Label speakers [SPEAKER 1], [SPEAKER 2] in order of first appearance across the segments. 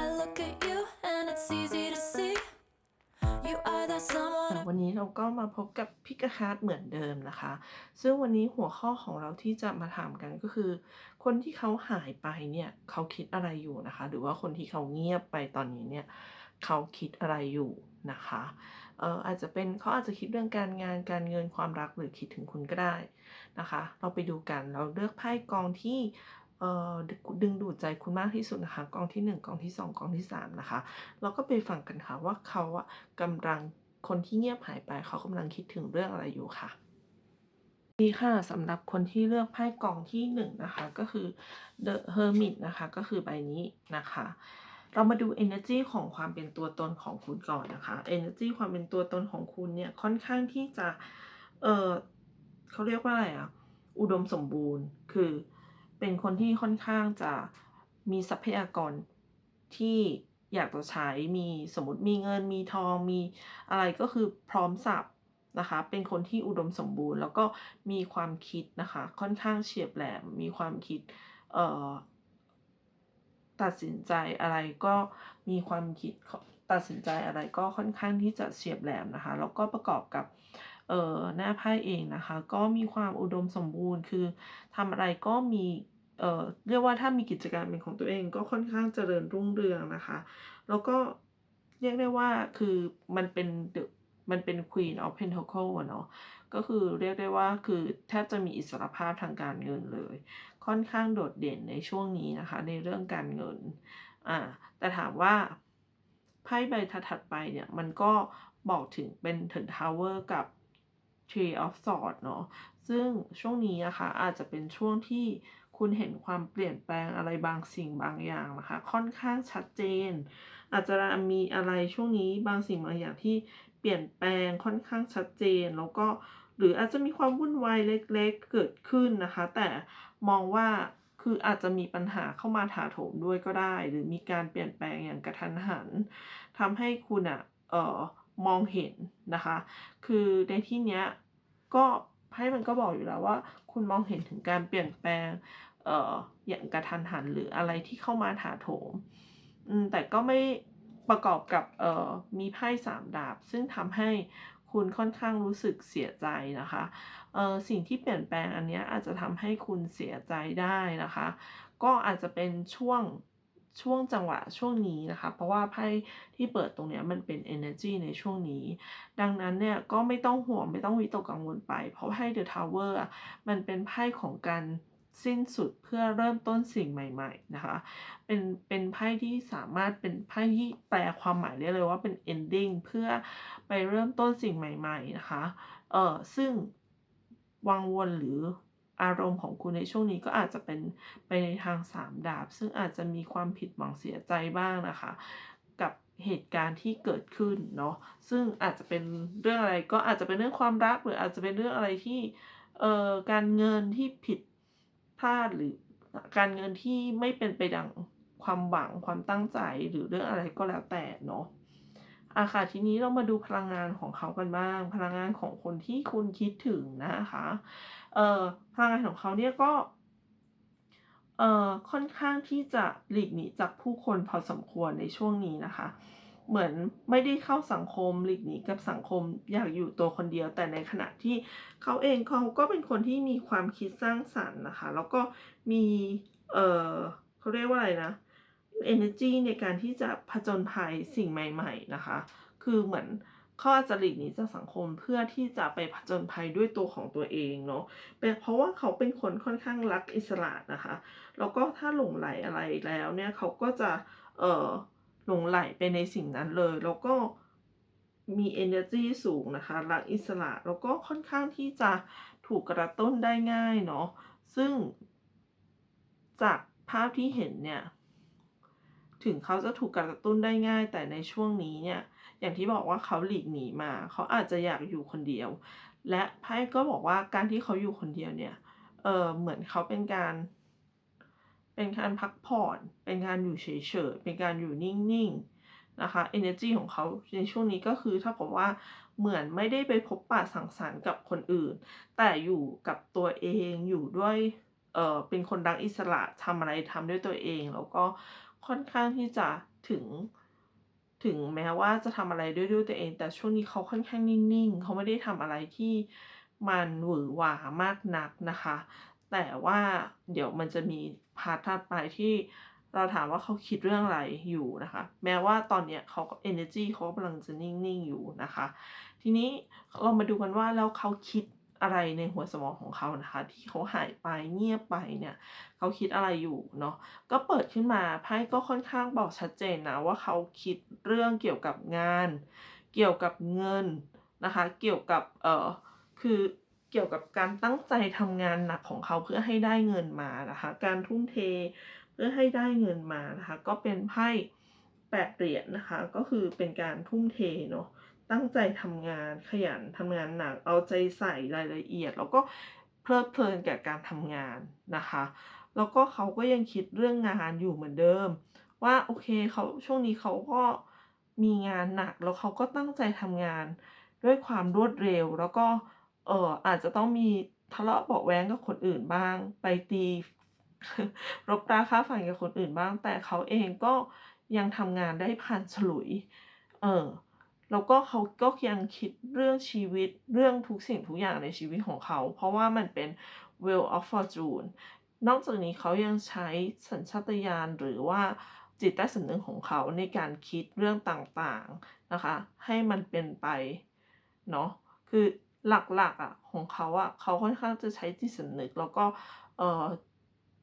[SPEAKER 1] Look at you and it's easy to see. You are that someone.
[SPEAKER 2] วันนี้เราก็มาพบกับพิกาฮาร์ดเหมือนเดิมนะคะ ซึ่งวันนี้หัวข้อของเราที่จะมาถามกันก็คือ คนที่เขาหายไปเนี่ย เขาคิดอะไรอยู่นะคะ หรือว่าคนที่เขาเงียบไปตอนนี้เนี่ย เขาคิดอะไรอยู่นะคะเอออาจจะเป็นเขาอาจจะคิดเรื่องการงานการเงินความรักหรือคิดถึงคุณก็ได้นะคะ เราไปดูกันเราเลือกไพ่กองที่ ดึงดูดใจคุณมากที่สุดนะคะกองที่หนึ่งกองที่สองกองที่สามนะคะเราก็ไปฟังกันค่ะว่าเขาอะกำลังคนที่เงียบหายไปเขากำลังคิดถึงเรื่องอะไรอยู่ค่ะดีค่ะสำหรับคนที่เลือกไพ่กองที่หนึ่งนะคะก็คือ The Hermit นะคะก็คือใบนี้นะคะเรามาดู energy ของความเป็นตัวตนของคุณก่อนนะคะ energy ความเป็นตัวตนของคุณเนี่ยค่อนข้างที่จะ เออเขาเรียกว่าอะไรอะอุดมสมบูรณ์ คือ เป็นคนที่ค่อนข้างจะมีทรัพยากรที่อยากจะใช้มีสมมติมีเงินมีทองมีอะไรก็คือพร้อมสับนะคะ เป็นคนที่อุดมสมบูรณ์ แล้วก็มีความคิดนะคะ ค่อนข้างเฉียบแหลมมีความคิดเอ่อตัดสินใจอะไรก็มีความคิดตัดสินใจอะไรก็ค่อนข้างที่จะเฉียบแหลมนะคะ แล้วก็ประกอบกับ เอ่อหน้าไพ่เองนะคะ ก็มีความอุดมสมบูรณ์ คือทำอะไรก็มีเอ่อเรียกว่าถ้ามีกิจการเป็นของตัวเองก็ค่อนข้างเจริญรุ่งเรืองนะคะ แล้วก็เรียกได้ว่าคือมันเป็นมันเป็น Queen of Pentacle อะเนาะก็คือเรียกได้ว่าคือแทบจะมีอิสรภาพทางการเงินเลย ค่อนข้างโดดเด่นในช่วงนี้นะคะ ในเรื่องการเงินอ่าแต่ถามว่าไพ่ใบถัดไปเนี่ย มันก็บอกถึงเป็นถึง Tower กับ Tree of Swords เนาะซึ่งช่วงนี้นะคะอาจจะเป็นช่วงที่คุณเห็นความเปลี่ยนแปลงอะไรบางสิ่งบางอย่างนะคะ ค่อนข้างชัดเจน อาจจะมีอะไรช่วงนี้บางสิ่งบางอย่างที่เปลี่ยนแปลงค่อนข้างชัดเจน แล้วก็หรืออาจจะมีความวุ่นวายเล็กๆเกิดขึ้นนะคะ แต่มองว่าคืออาจจะมีปัญหาเข้ามาถาโถมด้วยก็ได้ หรือมีการเปลี่ยนแปลงอย่างกระทันหันทำให้คุณอะเออ มองเห็นนะคะ คือในที่เนี้ยก็ไพ่มันก็บอกอยู่แล้วว่า คุณมองเห็นถึงการเปลี่ยนแปลงเอ่ออย่างกระทันหันหรืออะไรที่เข้ามาถาโถมแต่ก็ไม่ประกอบกับเอ่อมีไพ่สามดาบ ซึ่งทำให้คุณค่อนข้างรู้สึกเสียใจนะคะเอ่อสิ่งที่เปลี่ยนแปลงอันนี้อาจจะทำให้คุณเสียใจได้นะคะ ก็อาจจะเป็นช่วง ช่วงจังหวะช่วงนี้นะคะ เพราะว่าไพ่ที่เปิดตรงนี้มันเป็น energy ในช่วงนี้ ดังนั้นเนี่ยก็ไม่ต้องห่วงไม่ต้องวิตกกังวลไป เพราะไพ่ The Tower อะมันเป็นไพ่ของการสิ้นสุดเพื่อเริ่มต้นสิ่งใหม่ๆนะคะ เป็นเป็นไพ่ที่สามารถเป็นไพ่ที่แปลความหมายได้เลยว่าเป็น ending เพื่อไปเริ่มต้นสิ่งใหม่ ๆนะคะ เออซึ่งวังวนหรือ อารมณ์ของคุณในช่วงนี้ก็อาจจะเป็นไปในทางสามดาบ ซึ่งอาจจะมีความผิดหวังเสียใจบ้างนะคะ กับเหตุการณ์ที่เกิดขึ้นเนาะซึ่งอาจจะเป็นเรื่องอะไรก็อาจจะเป็นเรื่องความรักหรืออาจจะเป็นเรื่องอะไรที่เอ่อการเงินที่ผิดพลาดหรือการเงินที่ไม่เป็นไปดังความหวังความตั้งใจหรือเรื่องอะไรก็แล้วแต่เนาะอาค่ะทีนี้เรามาดูพลังงานของเขากันบ้าง พลังงานของคนที่คุณคิดถึงนะคะ เอ่อพลังงานของเขาเนี่ยก็เอ่อค่อนข้างที่จะหลีกหนีจากผู้คนพอสมควรในช่วงนี้นะคะ เหมือนไม่ได้เข้าสังคมหลีกหนีกับสังคมอยากอยู่ตัวคนเดียว แต่ในขณะที่เขาเองเขาก็เป็นคนที่มีความคิดสร้างสรรค์นะคะ แล้วก็มีเอ่อเขาเรียกว่าอะไรนะ energy ในการที่จะผจญภัยสิ่งใหม่ ๆ นะคะ คือเหมือน เขาอาจจะหลีกหนีจากสังคมเพื่อที่จะไปผจญภัยด้วยตัวของตัวเองเนาะเป็นเพราะว่าเขาเป็นคนค่อนข้างรักอิสระนะคะ แล้วก็ถ้าหลงไหลอะไรแล้วเนี่ยเขาก็จะเอ่อหลงไหลไปในสิ่งนั้นเลย แล้วก็มี energy สูงนะคะ รักอิสระ แล้วก็ค่อนข้างที่จะถูกกระตุ้นได้ง่ายเนาะ ซึ่งจากภาพที่เห็นเนี่ย ถึงเขาจะถูกกระตุ้นได้ง่าย แต่ในช่วงนี้เนี่ย อย่างที่บอกว่าเขาหลีกหนีมา เขาอาจจะอยากอยู่คนเดียว และไพ่ก็บอกว่าการที่เขาอยู่คนเดียวเนี่ยเออเหมือนเขาเป็นการ เป็นการพักผ่อน เป็นการอยู่เฉยๆเป็นการอยู่นิ่งๆนะคะ energy ของเขาในช่วงนี้ก็คือถ้าผมว่าเหมือนไม่ได้ไปพบปะสังสรรค์กับคนอื่น แต่อยู่กับตัวเองอยู่ด้วยเออเป็นคนรักอิสระทำอะไรทำด้วยตัวเอง แล้วก็ค่อนข้างที่จะถึง ถึงแม้ว่าจะทำอะไรด้วยด้วยตัวเอง แต่ช่วงนี้เขาค่อนข้างนิ่งๆ เขาไม่ได้ทำอะไรที่มันหวือหวามากนักนะคะ แต่ว่าเดี๋ยวมันจะมีพาร์ตถัดไปที่เราถามว่าเขาคิดเรื่องอะไรอยู่นะคะ แม้ว่าตอนเนี้ยเขาก็เอเนอร์จีเขากำลังจะนิ่งๆอยู่นะคะ ทีนี้เรามาดูกันว่าแล้วเขาคิด อะไรในหัวสมองของเขานะคะ ที่เขาหายไปเงียบไปเนี่ย เขาคิดอะไรอยู่เนาะก็เปิดขึ้นมาไพ่ก็ค่อนข้างบอกชัดเจนนะว่าเขาคิดเรื่องเกี่ยวกับงาน เกี่ยวกับเงินนะคะ เกี่ยวกับเออคือเกี่ยวกับการตั้งใจทำงานหนักของเขาเพื่อให้ได้เงินมานะคะ การทุ่มเทเพื่อให้ได้เงินมานะคะ ก็เป็นไพ่8เหรียญนะคะ ก็คือเป็นการทุ่มเทเนาะ ตั้งใจทำงานขยันทำงานหนัก เอาใจใส่รายละเอียด แล้วก็เพลิดเพลินกับการทำงานนะคะ แล้วก็เขาก็ยังคิดเรื่องงานอยู่เหมือนเดิม ว่าโอเคเขาช่วงนี้เขาก็มีงานหนักแล้วเขาก็ตั้งใจทำงานด้วยความรวดเร็ว แล้วก็เอออาจจะต้องมีทะเลาะเบาะแว้งกับคนอื่นบ้าง ไปตีรบราฆ่าฟันกับคนอื่นบ้าง แต่เขาเองก็ยังทำงานได้ผ่านฉลุย เออ แล้วก็เขาก็ยังคิดเรื่องชีวิตเรื่องทุกสิ่งทุกอย่างในชีวิตของเขา เพราะว่ามันเป็น Wheel of Fortune นอกจากนี้เขายังใช้สัญชาตญาณหรือว่าจิตใต้สำนึกของเขาในการคิดเรื่องต่างๆนะคะ ให้มันเป็นไปเนาะคือหลักๆอะของเขาอะเขาค่อนข้างจะใช้จิตสำนึกแล้วก็เอ่อ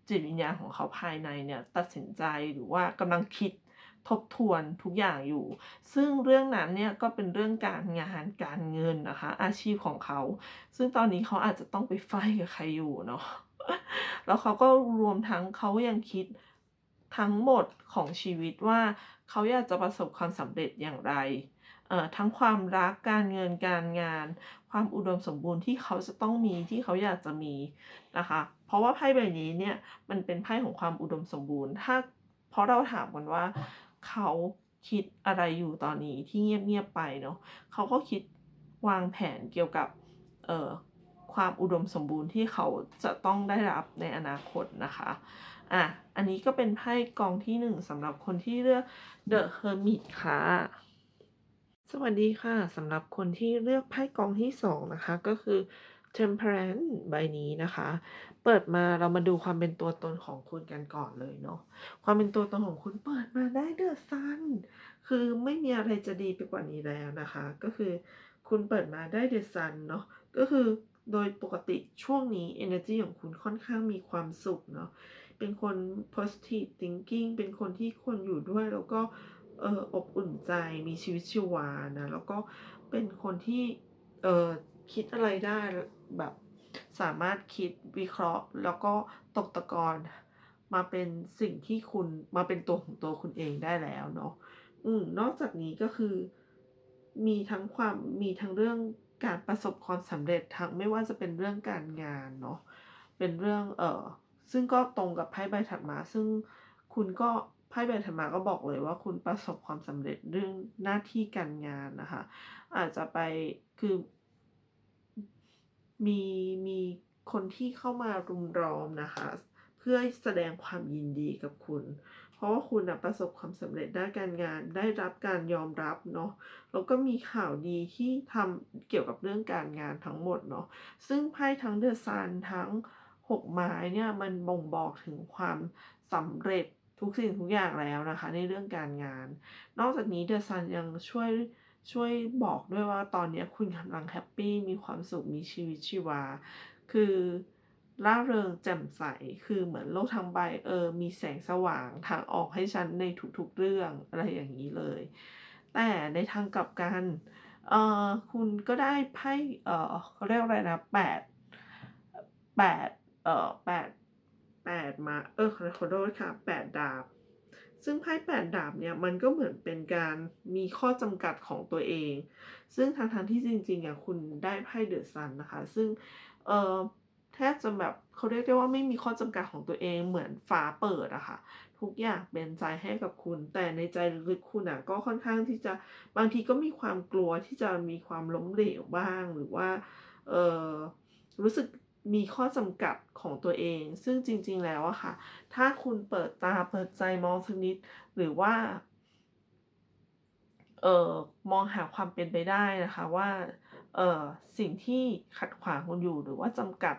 [SPEAKER 2] จิตวิญญาณของเขาภายในเนี่ยตัดสินใจหรือว่ากำลังคิด ทบทวนทุกอย่างอยู่ ซึ่งเรื่องนั้นเนี่ยก็เป็นเรื่องการงานการเงินนะคะ อาชีพของเขา ซึ่งตอนนี้เขาอาจจะต้องไปไฟกับใครอยู่เนาะแล้วเขาก็รวมทั้งเขายังคิดทั้งหมดของชีวิตว่าเขาอยากจะประสบความสำเร็จอย่างไรเอ่อทั้งความรักการเงินการงาน ความอุดมสมบูรณ์ที่เขาจะต้องมีที่เขาอยากจะมีนะคะ เพราะว่าไพ่ใบนี้เนี่ยมันเป็นไพ่ของความอุดมสมบูรณ์ ถ้าเพราะเราถามกันว่า เขาคิดอะไรอยู่ตอนนี้ที่เงียบๆไปเนาะเขาก็คิดวางแผนเกี่ยวกับเอ่อความอุดมสมบูรณ์ที่เขาจะต้องได้รับในอนาคตนะคะอาอันนี้ก็เป็นไพ่กองที่1สำหรับคนที่เลือก The Hermit ค่ะสวัสดีค่ะสำหรับคนที่เลือกไพ่กองที่2นะคะก็คือ Temperance ใบนี้นะคะ เปิดมาเรามาดูความเป็นตัวตนของคุณกันก่อนเลยเนาะความเป็นตัวตนของคุณเปิดมาได้ The Sun คือไม่มีอะไรจะดีไปกว่านี้แล้วนะคะ ก็คือคุณเปิดมาได้ The Sun เนาะก็คือโดยปกติช่วงนี้เอเนอร์จีของคุณค่อนข้างมีความสุขเนาะเป็นคน positive thinking เป็นคนที่คนอยู่ด้วยแล้วก็เอออบอุ่นใจมีชีวิตชีวานะแล้วก็เป็นคนที่เออ คิดอะไรได้แบบสามารถคิดวิเคราะห์ แล้วก็ตกตะกอนมาเป็นสิ่งที่คุณมาเป็นตัวของตัวคุณเองได้แล้วเนาะอืมนอกจากนี้ก็คือ มีทั้งความมีทั้งเรื่องการประสบความสำเร็จทั้งไม่ว่าจะเป็นเรื่องการงานเนาะเป็นเรื่องเออซึ่งก็ตรงกับไพ่ใบถัดมา ซึ่งคุณก็ไพ่ใบถัดมาก็บอกเลยว่าคุณประสบความสำเร็จเรื่องหน้าที่การงานนะคะ อาจจะไปคือ มีมีคนที่เข้ามารุมล้อมนะคะ เพื่อแสดงความยินดีกับคุณ เพราะว่าคุณน่ะประสบความสำเร็จด้านการงาน ได้รับการยอมรับเนาะแล้วก็มีข่าวดีที่ทำเกี่ยวกับเรื่องการงานทั้งหมดเนาะซึ่งไพ่ทั้ง The Sun ทั้ง6ไม้เนี่ยมันบ่งบอกถึงความสำเร็จทุกสิ่งทุกอย่างแล้วนะคะ ในเรื่องการงาน นอกจากนี้ The Sun ยังช่วย ช่วยบอกด้วยว่าตอนนี้คุณกำลังแฮปปี้มีความสุขมีชีวิตชีวา คือร่าเริงแจ่มใสคือเหมือนโลกทั้งใบเออมีแสงสว่างทางออกให้ฉันในทุกๆเรื่องอะไรอย่างงี้เลย แต่ในทางกลับกันเออคุณก็ได้ไพ่เออเขาเรียกอะไรนะ8 8เอ่อ8 8มาเออขอโทษค่ะ8ดาบ ซึ่งไพ่8ดดาบเนี่ยมันก็เหมือนเป็นการมีข้อจำกัดของตัวเอง ซึ่งทั้งที่จริงๆอะคุณได้ไพ่ The Sun นนะคะ ซึ่งเออแทบจะแบบเขาเรียกได้ว่าไม่มีข้อจำกัดของตัวเองเหมือนฟ้าเปิดอะค่ะ ทุกอย่างเป็นใจให้กับคุณ แต่ในใจลึกๆคุณน่ะก็ค่อนข้างที่จะบางทีก็มีความกลัวที่จะมีความล้มเหลวบ้างหรือว่าเออรู้สึก มีข้อจำกัดของตัวเอง ซึ่งจริง ๆ แล้วอะค่ะ ถ้าคุณเปิดตาเปิดใจมองสักนิด หรือว่า เอ่อ มองหาความเป็นไปได้นะคะว่า เอ่อ สิ่งที่ขัดขวางคุณอยู่ หรือว่าจำกัด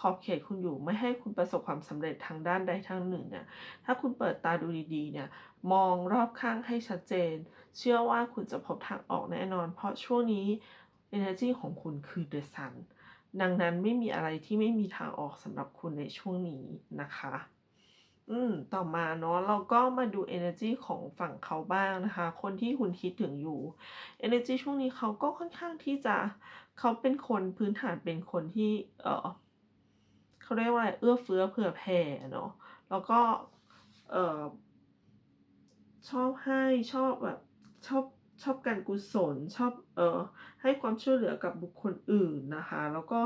[SPEAKER 2] ขอบเขตคุณอยู่ไม่ให้คุณประสบความสำเร็จทางด้านใดทางหนึ่งเนี่ย ถ้าคุณเปิดตาดูดีๆ เนี่ย มองรอบข้างให้ชัดเจน เชื่อว่าคุณจะพบทางออกแน่นอน เพราะช่วงนี้เอเนอร์จีของคุณคือ The Sun ดังนั้นไม่มีอะไรที่ไม่มีทางออกสำหรับคุณในช่วงนี้นะคะ อืม ต่อมาเนาะเราก็มาดูเอเนอร์จีของฝั่งเขาบ้างนะคะ คนที่คุณคิดถึงอยู่เอเนอร์จีช่วงนี้เขาก็ค่อนข้างที่จะเขาเป็นคนพื้นฐานเป็นคนที่เอ่อเขาเรียกว่าอะไรเอื้อเฟื้อเผื่อแผ่เนาะแล้วก็เออชอบให้ชอบแบบชอบ ชอบการกุศลชอบเอ่อให้ความช่วยเหลือกับบุคคลอื่นนะคะ แล้วก็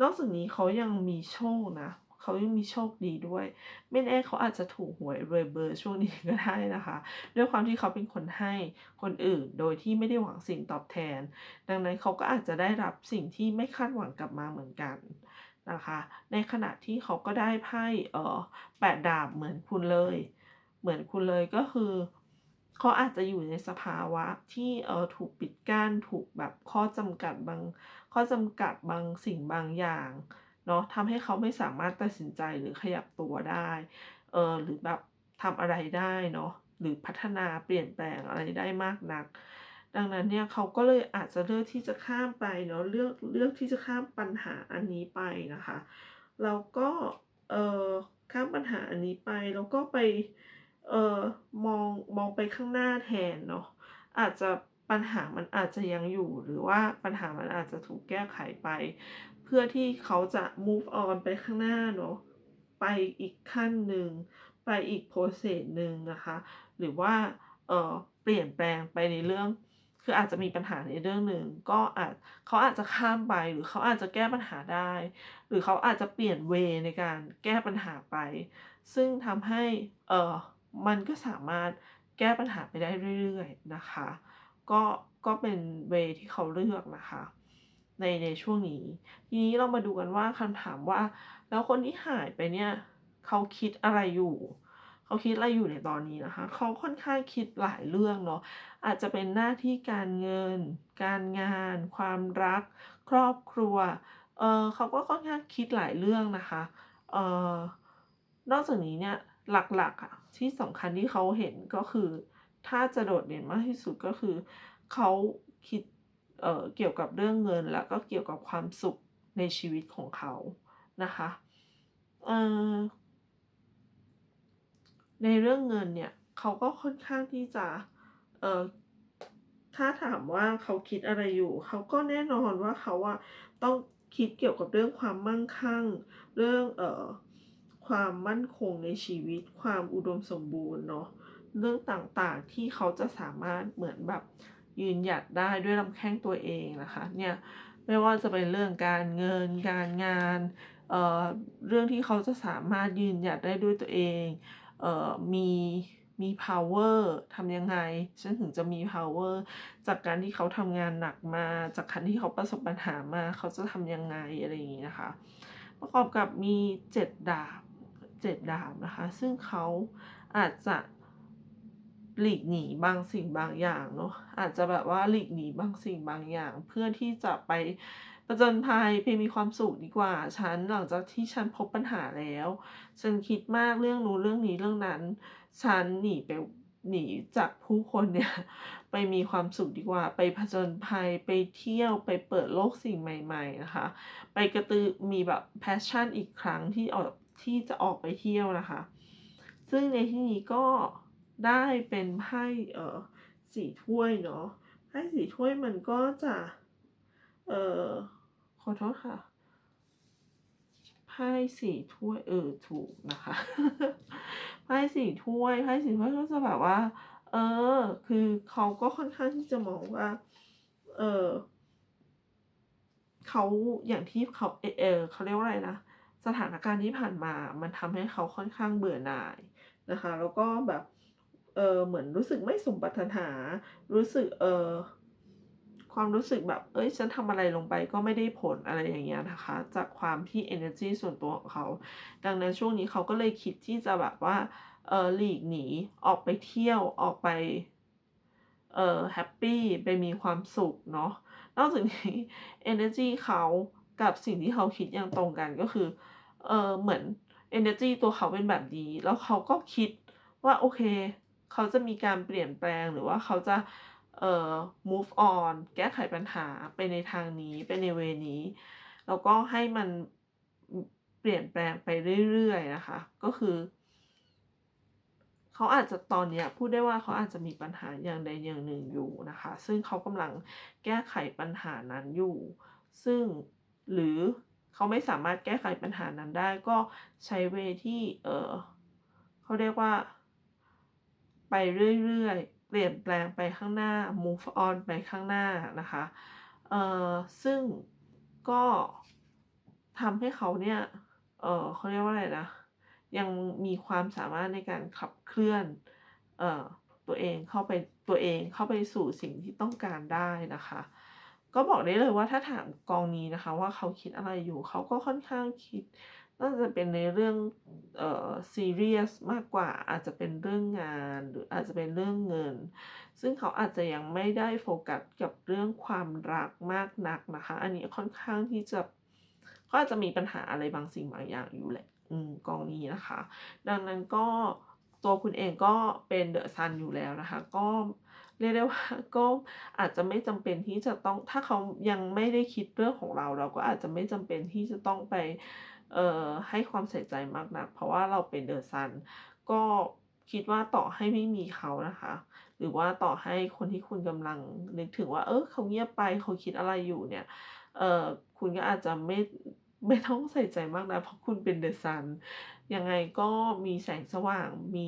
[SPEAKER 2] นอกจากนี้เขายังมีโชคนะเขายังมีโชคดีด้วย ไม่แน่เขาอาจจะถูกหวยรวยเบอร์ช่วงนี้ก็ได้นะคะ ด้วยความที่เขาเป็นคนให้คนอื่น โดยที่ไม่ได้หวังสิ่งตอบแทน ดังนั้นเขาก็อาจจะได้รับสิ่งที่ไม่คาดหวังกลับมาเหมือนกันนะคะ ในขณะที่เขาก็ได้ไพ่เอ่อ8ดาบเหมือนคุณเลย เหมือนคุณเลยก็คือ เขาอาจจะอยู่ในสภาวะที่เอ่อถูกปิดกั้นถูกแบบข้อจำกัดบาง ข้อจำกัดบางสิ่งบางอย่างเนาะทำให้เขาไม่สามารถตัดสินใจหรือขยับตัวได้เอ่อหรือแบบทำอะไรได้เนาะหรือพัฒนาเปลี่ยนแปลงอะไรได้มากนัก ดังนั้นเนี่ยเขาก็เลยอาจจะเลือกที่จะข้ามไปเนาะเลือกเลือกที่จะข้ามปัญหาอันนี้ไปนะคะแล้วก็เอ่อข้ามปัญหาอันนี้ไปแล้วก็ไป เออมองมองไปข้างหน้าแทนเนาะอาจจะปัญหามันอาจจะยังอยู่ หรือว่าปัญหามันอาจจะถูกแก้ไขไป เพื่อที่เขาจะ move on ไปข้างหน้าเนาะไปอีกขั้นหนึ่ง ไปอีก process หนึ่งนะคะ หรือว่าเออเปลี่ยนแปลงไปในเรื่องคืออาจจะมีปัญหาในเรื่องหนึ่งก็อาจเขาอาจจะข้ามไปหรือเขาอาจจะแก้ปัญหาได้ หรือเขาอาจจะเปลี่ยนเวในการแก้ปัญหาไป ซึ่งทำให้เอ่อ มันก็สามารถแก้ปัญหาไปได้เรื่อยๆนะคะ ก็ก็เป็นเวที่เขาเลือกนะคะในในช่วงนี้ ทีนี้เรามาดูกันว่าคำถามว่า แล้วคนที่หายไปเนี่ยเขาคิดอะไรอยู่เขาคิดอะไรอยู่ในตอนนี้นะคะ เขาค่อนข้างคิดหลายเรื่องเนาะ อาจจะเป็นหน้าที่การเงิน การงาน ความรัก ครอบครัว เออเขาก็ค่อนข้างคิดหลายเรื่องนะคะ เออนอกจากนี้เนี่ย หลักๆอะที่สำคัญที่เขาเห็นก็คือ ถ้าจะโดดเด่นมากที่สุดก็คือ เขาคิดเอ่อเกี่ยวกับเรื่องเงิน แล้วก็เกี่ยวกับความสุขในชีวิตของเขานะคะเอ่อในเรื่องเงินเนี่ยเขาก็ค่อนข้างที่จะเอ่อถ้าถามว่าเขาคิดอะไรอยู่ เขาก็แน่นอนว่าเขาอะต้องคิดเกี่ยวกับเรื่องความมั่งคั่ง เรื่องเอ่อ ความมั่นคงในชีวิต ความอุดมสมบูรณ์เนาะเรื่องต่างๆที่เขาจะสามารถเหมือนแบบยืนหยัดได้ด้วยลำแข้งตัวเองนะคะเนี่ยไม่ว่าจะเป็นเรื่องการเงินการงานเอ่อเรื่องที่เขาจะสามารถยืนหยัดได้ด้วยตัวเองเอ่อมีมีพาวเวอร์ทำยังไง ฉันถึงจะมีพาวเวอร์จากการที่เขาทำงานหนักมา จากการที่เขาประสบปัญหามา เขาจะทำยังไงอะไรอย่างงี้นะคะ ประกอบกับมี 7 ดาบ 7ดาบนะคะ ซึ่งเขาอาจจะหลีกหนีบางสิ่งบางอย่างเนาะอาจจะแบบว่าหลีกหนีบางสิ่งบางอย่าง เพื่อที่จะไปผจญภัยไปมีความสุขดีกว่าฉันหลังจากที่ฉันพบปัญหาแล้ว ฉันคิดมากเรื่องนู้นเรื่องนี้เรื่องนั้น ฉันหนีไปหนีจากผู้คนเนี่ยไปมีความสุขดีกว่า ไปผจญภัยไปเที่ยวไปเปิดโลกสิ่งใหม่ ๆนะคะ ไปกระตือมีแบบ passion อีกครั้งที่ออก ที่จะออกไปเที่ยวนะคะ ซึ่งในที่นี้ก็ได้เป็นไพ่เอ่อ4ถ้วยเนาะไพ่4ถ้วยมันก็จะ เอ่อขอโทษค่ะไพ่4ถ้วยเออถูกนะคะไพ่4ถ้วยไพ่4ถ้วยก็จะแบบว่า เออ คือเขาก็ค่อนข้างที่จะมองว่า เออเขาอย่างที่เขาเออเขาเรียกว่าอะไรนะ สถานการณ์ที่ผ่านมา มันทำให้เขาค่อนข้างเบื่อหน่ายนะคะ แล้วก็แบบ เออเหมือนรู้สึกไม่สมปรารถนา รู้สึก เออความรู้สึกแบบเฮ้ย ฉันทำอะไรลงไปก็ไม่ได้ผลอะไรอย่างเงี้ยนะคะ จากความที่เอเนอร์จีส่วนตัวของเขา ดังนั้นช่วงนี้เขาก็เลยคิดที่จะแบบว่า เออหลีกหนี ออกไปเที่ยว ออกไป เออแฮปปีไปมีความสุขเนาะ นอกจากนี้ energy เขากับสิ่งที่เขาคิดยังตรงกันก็คือ เออเหมือน energy ตัวเขาเป็นแบบนี้ แล้วเขาก็คิดว่าโอเค เขาจะมีการเปลี่ยนแปลงหรือว่าเขาจะเอ่อ move on แก้ไขปัญหาไปในทางนี้ไปในเวนี้ แล้วก็ให้มันเปลี่ยนแปลงไปเรื่อยๆนะคะ ก็คือ เขาอาจจะตอนเนี้ยพูดได้ว่าเขาอาจจะมีปัญหาอย่างใดอย่างหนึ่งอยู่นะคะ ซึ่งเขากำลังแก้ไขปัญหานั้นอยู่ ซึ่งหรือ เขาไม่สามารถแก้ไขปัญหานั้นได้ก็ใช้เวที่เออเขาเรียกว่า ไปเรื่อยๆ เปลี่ยนแปลงไปข้างหน้า move on ไปข้างหน้านะคะเออซึ่งก็ทำให้เขาเนี่ยเออเขาเรียกว่าอะไรนะ ยังมีความสามารถในการขับเคลื่อนเออตัวเองเข้าไปตัวเองเข้าไปสู่สิ่งที่ต้องการได้นะคะ ก็บอกได้เลยว่าถ้าถามกองนี้นะคะ ว่าเขาคิดอะไรอยู่ เขาก็ค่อนข้างคิด น่าจะเป็นในเรื่องเอ่อซีเรียสมากกว่าอาจจะเป็นเรื่องงานหรืออาจจะเป็นเรื่องเงิน ซึ่งเขาอาจจะยังไม่ได้โฟกัสกับเรื่องความรักมากนักนะคะ อันนี้ค่อนข้างที่จะเขาอาจจะมีปัญหาอะไรบางสิ่งบางอย่างอยู่แหละอืมกองนี้นะคะ ดังนั้นก็ตัวคุณเองก็เป็นเดอะซันอยู่แล้วนะคะ ก็ เรียกได้ว่าก็อาจจะไม่จำเป็นที่จะต้องถ้าเขายังไม่ได้คิดเรื่องของเรา เราก็อาจจะไม่จำเป็นที่จะต้องไปเอ่อให้ความใส่ใจมากนัก เพราะว่าเราเป็นเดอะซันก็คิดว่าต่อให้ไม่มีเขานะคะ หรือว่าต่อให้คนที่คุณกำลังนึกถึงว่า เออเขาเงียบไปเขาคิดอะไรอยู่เนี่ยเอ่อคุณก็อาจจะไม่ไม่ต้องใส่ใจมากนะเพราะคุณเป็นเดอะซันยังไงก็มีแสงสว่างมี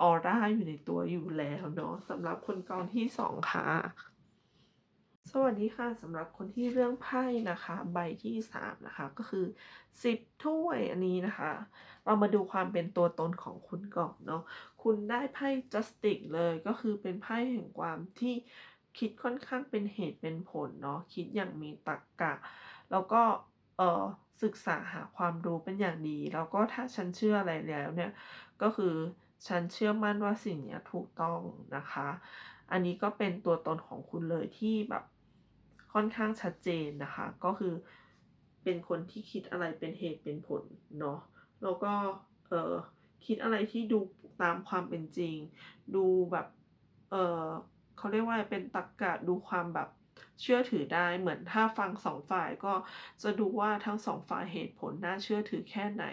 [SPEAKER 2] ออร่าอยู่ในตัวอยู่แล้วเนาะสำหรับคนกองที่สองค่ะ สวัสดีค่ะสำหรับคนที่เรื่องไพ่นะคะ ใบที่สามนะคะก็คือสิบถ้วยอันนี้นะคะ เรามาดูความเป็นตัวตนของคุณก่อนเนาะคุณได้ไพ่ justice เลยก็คือเป็นไพ่แห่งความที่คิดค่อนข้างเป็นเหตุเป็นผลเนาะคิดอย่างมีตรรกกะ แล้วก็เออศึกษาหาความรู้เป็นอย่างดี แล้วก็ถ้าฉันเชื่ออะไรแล้วเนี่ยก็คือ ฉันเชื่อมั่นว่าสิ่งนี้ถูกต้องนะคะ อันนี้ก็เป็นตัวตนของคุณเลยที่แบบค่อนข้างชัดเจนนะคะ ก็คือเป็นคนที่คิดอะไรเป็นเหตุเป็นผลเนาะ แล้วก็เออคิดอะไรที่ดูตามความเป็นจริง ดูแบบเออเขาเรียกว่าเป็นตรรกะดูความแบบเชื่อถือได้เหมือนถ้าฟังสองฝ่ายก็จะดูว่าทั้งสองฝ่ายเหตุผลน่าเชื่อถือแค่ไหน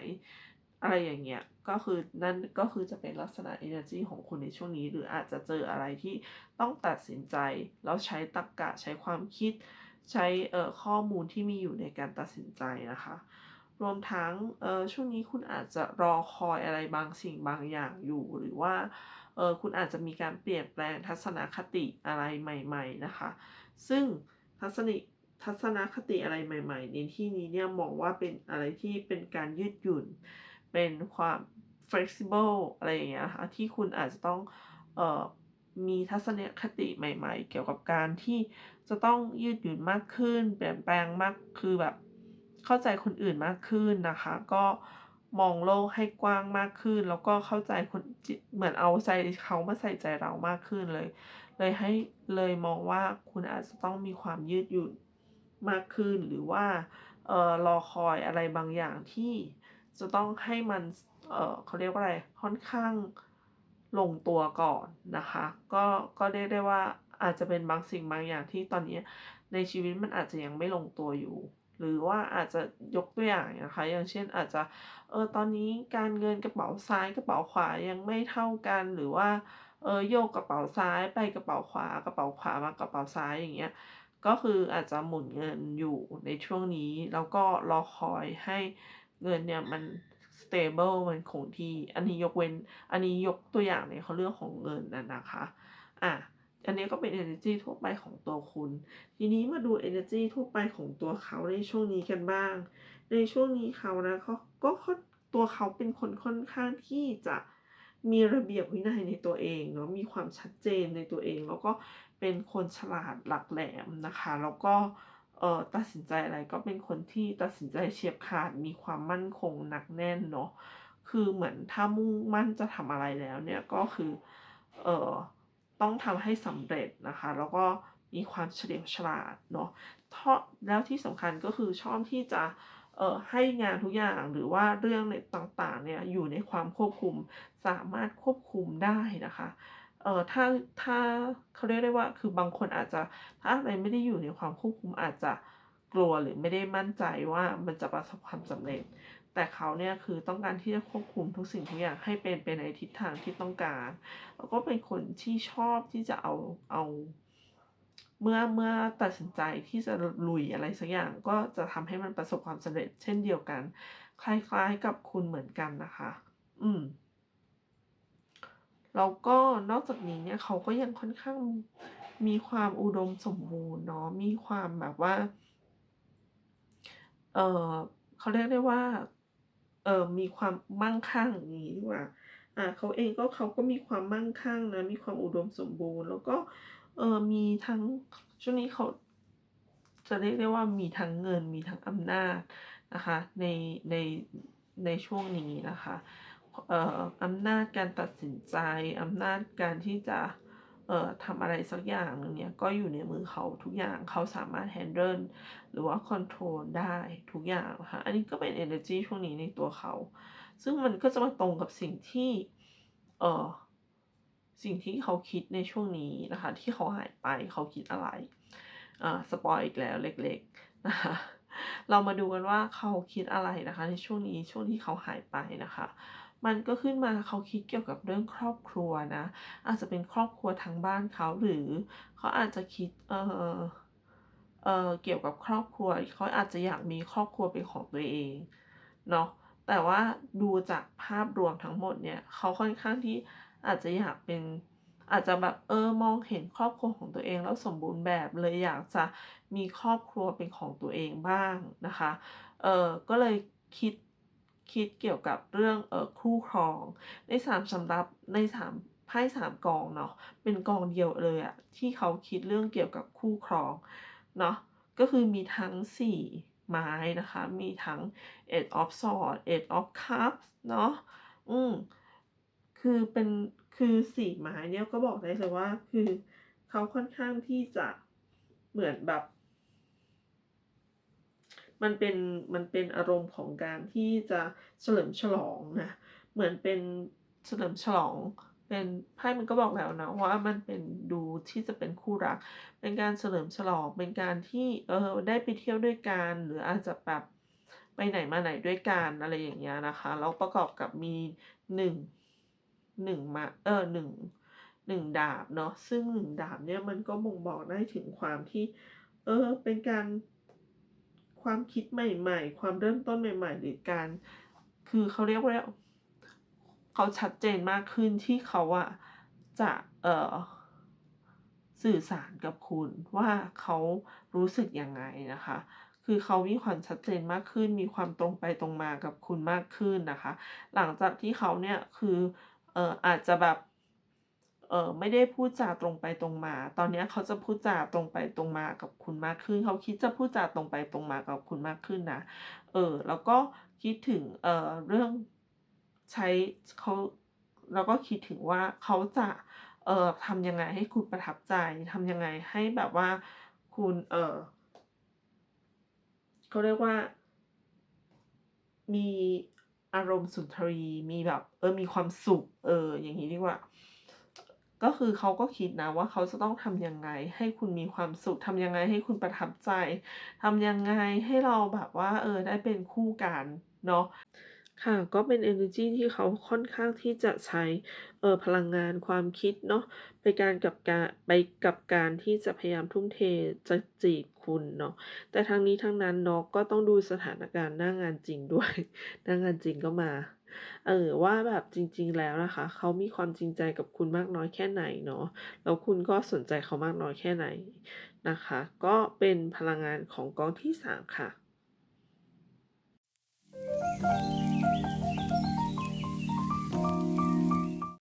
[SPEAKER 2] อะไรอย่างเงี้ย ก็คือนั่นก็คือจะเป็นลักษณะ energy ของคุณในช่วงนี้ หรืออาจจะเจออะไรที่ต้องตัดสินใจ แล้วใช้ตรรกะใช้ความคิด ใช้ข้อมูลที่มีอยู่ในการตัดสินใจนะคะ รวมทั้งช่วงนี้คุณอาจจะรอคอยอะไรบางสิ่งบางอย่างอยู่ หรือว่าคุณอาจจะมีการเปลี่ยนแปลงทัศนคติอะไรใหม่ ๆนะคะ ซึ่งทัศนิทัศนคติอะไรใหม่ ๆ ในที่นี้เนี่ยมองว่าเป็นอะไรที่เป็นการยืดหยุ่น เป็นความ flexible อะไรอย่างเงี้ยนะคะที่คุณอาจจะต้องเอ่อมีทัศนคติใหม่ ๆ เกี่ยวกับการที่จะต้องยืดหยุ่นมากขึ้น เปลี่ยนแปลงมากคือแบบเข้าใจคนอื่นมากขึ้นนะคะ ก็มองโลกให้กว้างมากขึ้น แล้วก็เข้าใจคนจิเหมือนเอาใจเขามาใส่ใจเรามากขึ้นเลย เลยให้เลยมองว่าคุณอาจจะต้องมีความยืดหยุ่นมากขึ้นหรือว่าเอ่อรอคอยอะไรบางอย่างที่จะต้องให้มัน เออเขาเรียกว่าอะไรค่อนข้างลงตัวก่อนนะคะ ก็ก็เรียกได้ว่าอาจจะเป็นบางสิ่งบางอย่างที่ตอนนี้ในชีวิตมันอาจจะยังไม่ลงตัวอยู่ หรือว่าอาจจะยกตัวอย่างนะคะ อย่างเช่นอาจจะเออตอนนี้การเงินกระเป๋าซ้ายกระเป๋าขวายังไม่เท่ากันหรือว่าเออโยกกระเป๋าซ้ายไปกระเป๋าขวากระเป๋าขวามากระเป๋าซ้ายอย่างเงี้ยก็คืออาจจะหมุนเงินอยู่ในช่วงนี้ แล้วก็รอคอยให้เงินเนี่ยมัน stable มันคงที่ อันนี้ยกเว้น อันนี้ยกตัวอย่างในเขาเรื่องของเงินนะนะคะ อะ อันนี้ก็เป็น energy ทั่วไปของตัวคุณ ทีนี้มาดู energy ทั่วไปของตัวเขาในช่วงนี้กันบ้าง ในช่วงนี้เขานะเขาก็ตัวเขาเป็นคนค่อนข้างที่จะมีระเบียบวินัยในตัวเองเนาะ มีความชัดเจนในตัวเอง แล้วก็เป็นคนฉลาดหลักแหลมนะคะ แล้วก็เเอ่อตัดสินใจอะไรก็เป็นคนที่ตัดสินใจเฉียบขาดมีความมั่นคงหนักแน่นเนาะคือเหมือนถ้ามุ่งมั่นจะทำอะไรแล้วเนี่ยก็คือเอ่อต้องทำให้สำเร็จนะคะ แล้วก็มีความเฉลียวฉลาดเนาะเพราะแล้วที่สำคัญก็คือชอบที่จะเอ่อให้งานทุกอย่างหรือว่าเรื่องต่างๆเนี่ยอยู่ในความควบคุมสามารถควบคุมได้นะคะ เอ่อถ้าถ้าเขาเรียกได้ว่า คือบางคนอาจจะถ้าอะไรไม่ได้อยู่ในความควบคุมอาจจะกลัวหรือไม่ได้มั่นใจว่ามันจะประสบความสำเร็จ แต่เขาเนี่ยคือต้องการที่จะควบคุมทุกสิ่งทุกอย่างให้เป็นไปในทิศทางที่ต้องการ แล้วก็เป็นคนที่ชอบที่จะเอาเอาเมื่อเมื่อตัดสินใจที่จะลุยอะไรสักอย่างก็จะทำให้มันประสบความสำเร็จ เช่นเดียวกัน คล้ายๆกับคุณเหมือนกันนะคะ อืม แล้วก็นอกจากนี้เนี่ยเขาก็ยังค่อนข้างมีความอุดมสมบูรณ์เนาะมีความแบบว่า เอ่อเขาเรียกได้ว่า เอ่อมีความมั่งคั่งอย่างงี้ดีกว่าอ่าเขาเองก็เขาก็มีความมั่งคั่งนะมีความอุดมสมบูรณ์ แล้วก็เออมีทั้งช่วงนี้เขาจะเรียกได้ว่ามีทั้งเงินมีทั้งอำนาจนะคะในในในช่วงนี้นะคะ อำนาจการตัดสินใจ อำนาจการที่จะเอ่อทำอะไรสักอย่างหนึ่งเนี่ยก็อยู่ในมือเขาทุกอย่างเขาสามารถ handle หรือว่าคอนโทรลได้ทุกอย่างนะคะอันนี้ก็เป็นเอเนอร์จีช่วงนี้ในตัวเขา ซึ่งมันก็จะมาตรงกับสิ่งที่เอ่อสิ่งที่เขาคิดในช่วงนี้นะคะ ที่เขาหายไปเขาคิดอะไรอ่าสปอยอีกแล้วเล็กๆนะคะเรามาดูกันว่าเขาคิดอะไรนะคะ ในช่วงนี้ช่วงที่เขาหายไปนะคะ มันก็ขึ้นมาเขาคิดเกี่ยวกับเรื่องครอบครัวนะ อาจจะเป็นครอบครัวทางบ้านเขาหรือเขาอาจจะคิดเอ่อเอ่อเกี่ยวกับครอบครัวเขาอาจจะอยากมีครอบครัวเป็นของตัวเองเนาะแต่ว่าดูจากภาพรวมทั้งหมดเนี่ยเขาค่อนข้างที่อาจจะอยากเป็นอาจจะแบบเออมองเห็นครอบครัวของตัวเองแล้วสมบูรณ์แบบเลยอยากจะมีครอบครัวเป็นของตัวเองบ้างนะคะ เออก็เลยคิด คิดเกี่ยวกับเรื่องเออคู่ครอง ใน3สำรับใน3ไพ่3กองเนาะเป็นกองเดียวเลยอะที่เขาคิดเรื่องเกี่ยวกับคู่ครองเนาะก็คือมีทั้ง4ไม้นะคะ มีทั้ง Eight of Swords Eight of Cups เนาะอืมคือเป็นคือ4ไม้เนี่ยก็บอกได้เลยว่า คือเขาค่อนข้างที่จะเหมือนแบบ มันเป็นมันเป็นอารมณ์ของการที่จะเฉลิมฉลองนะเหมือนเป็นเฉลิมฉลองเป็นไพ่มันก็บอกแล้วนะว่ามันเป็นดูที่จะเป็นคู่รัก เป็นการเฉลิมฉลองเป็นการที่เออได้ไปเที่ยวด้วยกันหรืออาจจะแบบไปไหนมาไหนด้วยกันอะไรอย่างเงี้ยนะคะแล้วประกอบกับมี1 1มาเออ1 1ดาบเนาะซึ่ง1ดาบเนี่ยมันก็บ่งบอกได้ถึงความที่ เออเป็นการ ความคิดใหม่ๆ ความเริ่มต้นใหม่ ๆ หรือการ คือเขาเรียกว่าเขาชัดเจนมากขึ้นที่เขาอะจะเอ่อสื่อสารกับคุณว่าเขารู้สึกยังไงนะคะ คือเขามีความชัดเจนมากขึ้น มีความตรงไปตรงมากับคุณมากขึ้นนะคะ หลังจากที่เขาเนี่ยคือเอ่ออาจจะแบบ เออไม่ได้พูดจาตรงไปตรงมา ตอนนี้เขาจะพูดจาตรงไปตรงมากับคุณมากขึ้น เขาคิดจะพูดจาตรงไปตรงมากับคุณมากขึ้นนะ เออ แล้วก็คิดถึง เออเรื่องใช้เขาแล้วก็คิดถึงว่าเขาจะ เอ่อทำยังไงให้คุณประทับใจ ทำยังไงให้แบบว่าคุณ เออเขาเรียกว่า มีอารมณ์สุนทรี มีแบบ เออ มีความสุข เออ อย่างงี้ดีกว่า ก็คือเขาก็คิดนะว่าเขาจะต้องทำยังไง ให้คุณมีความสุขทำยังไงให้คุณประทับใจทำยังไงให้เราแบบว่าเออได้เป็นคู่กันเนาะค่ะก็เป็นเอเนอร์จีที่เขาค่อนข้างที่จะใช้เออพลังงานความคิดเนาะไปการกับการไปกับการที่จะพยายามทุ่มเทจะจีบคุณเนาะแต่ทั้งนี้ทั้งนั้นเนาะก็ต้องดูสถานการณ์หน้างานจริงด้วย หน้างานจริงก็มา เออว่าแบบจริง ๆ แล้วนะคะ เขามีความจริงใจกับคุณมากน้อยแค่ไหนเนาะแล้วคุณก็สนใจเขามากน้อยแค่ไหนนะคะ ก็เป็นพลังงานของกองที่ 3 ค่ะ